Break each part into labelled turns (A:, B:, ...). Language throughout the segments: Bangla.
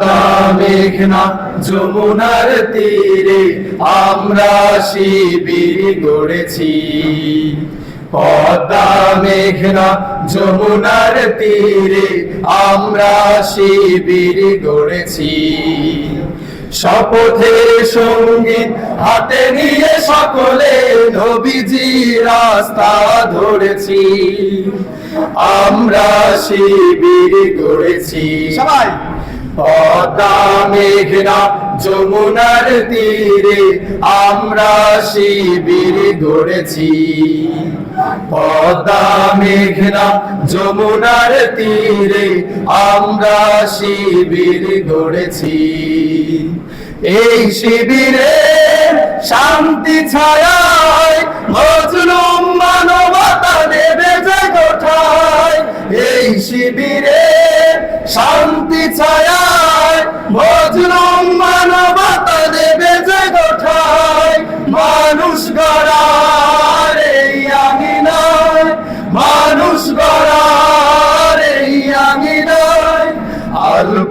A: পদা মেঘনা, যমুনার তীরে আমরা শিবির গড়েছি। পদ্মা মেঘনা, যমুনার তীরে আমরা শিবির গড়েছি। শপথের সংগীত হাতে নিয়ে সকলে নবীজি রাস্তা ধরেছি। আমরা শিবির গড়েছি।
B: সবাই।
A: পদ্মা মেঘনা যমুনার তীরে আমরা শিবির পদ্মা মেঘনা যমুনার তীরে আমরা শিবির গড়েছি এই শিবিরে শান্তি ছায়ায় মজলুম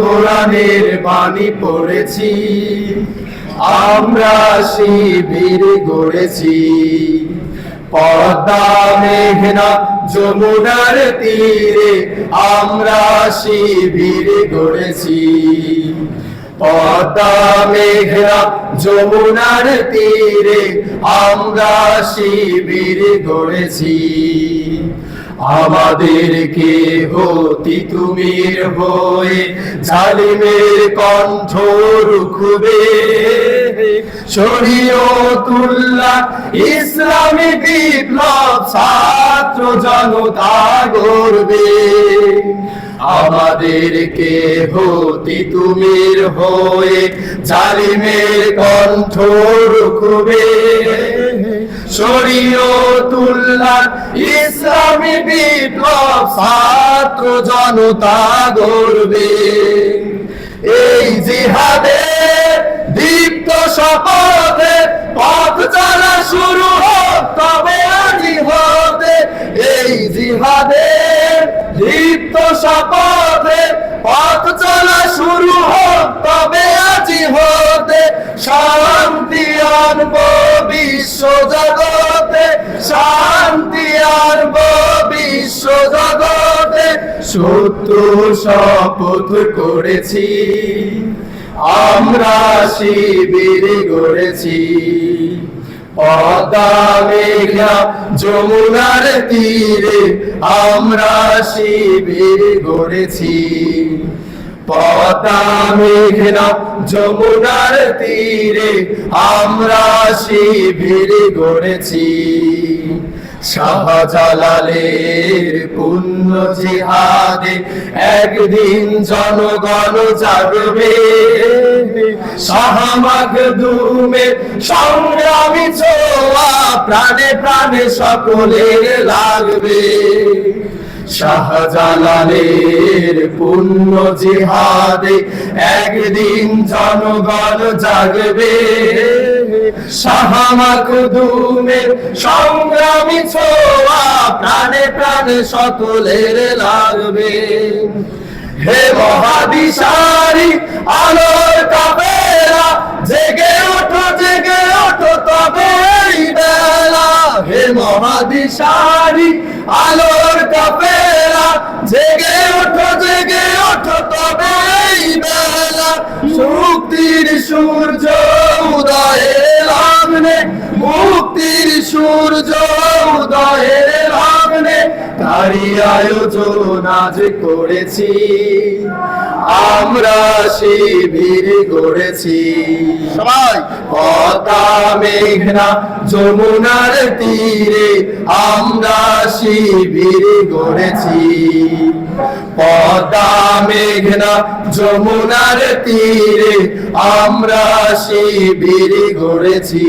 A: কোরআনের বাণী পড়েছি, আমরা শিবির গড়েছি। পদ্মা মেঘনা যমুনার তীরে আমরা শিবির গড়েছি। পদ্মা মেঘনা যমুনার তীরে আমরা শিবির গড়েছি। আমাদেরকে হতি তুমির হয়ে জালিমের কণ্ঠ রুখবে। শরীয়তুল্লাহ ইসলামী বিপ্লব ছাত্র জনতা গড়বে। আমাদেরকে হতি তুমির হয়ে জালিমের কণ্ঠ রুখবে। শরীয়তুল্লাহ ইসলামী বিপ্লব ছাত্র জনতা গড়বে এই জিহাদে দীপ্ত শপথে পথ চলা শুরু হোক, তবে আজি হতে। এই জিহাদে দীপ্ত শপথে পথ চলা শুরু হোক, তবে আজি হতে। শান্তি আনব বিশ্ব জগতে বিশ্ব জগতে সত্য শপথ করেছি। আমরা শিবির গড়েছি। পদ্মা মেঘনা যমুনার তীরে আমরা শিবির গড়েছি। পদ্মা মেঘনা যমুনার তীরে আমরা শিবির গড়েছি। শাহজালালের পুণ্য জিহাদে একদিন জনগণ জাগবে। শাহমাগ দুমে সংগ্রামী ছোয়া প্রাণে প্রাণে সকলের লাগবে। শাহজালালের পুণ্য জিহাদে একদিন জনগণ জাগবে। শাহমাকুদুমের সংগ্রামী ছোয়া, প্রাণে প্রাণে সকলের লাগবে। হে মহাদিশারি আলোর কাবেরা জেগে ওঠো জেগে ওঠো তবে বেলা। হে মহাদিশারি আলোর কাবেরা জেগে ওঠো জেগে ওঠো তবে বেলা। মুক্তির সূর্য উদয়ের লগ্নে মুক্তির সূর্য উদয়ের লগ্নে তারি আয়োজন আজ করেছি। আমরা শিবির গড়েছি।
B: সবাই।
A: পতা মেঘনা যমুনার তীরে আমরা শিবির গড়েছি। পদ্মা মেঘনা যমুনার তীরে আমরা শিবির গড়েছি।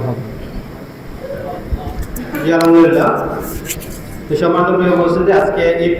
B: রহমতুল্লাহ
C: আলহামদুলিল্লাহ তো সম্মানিত আজকে এই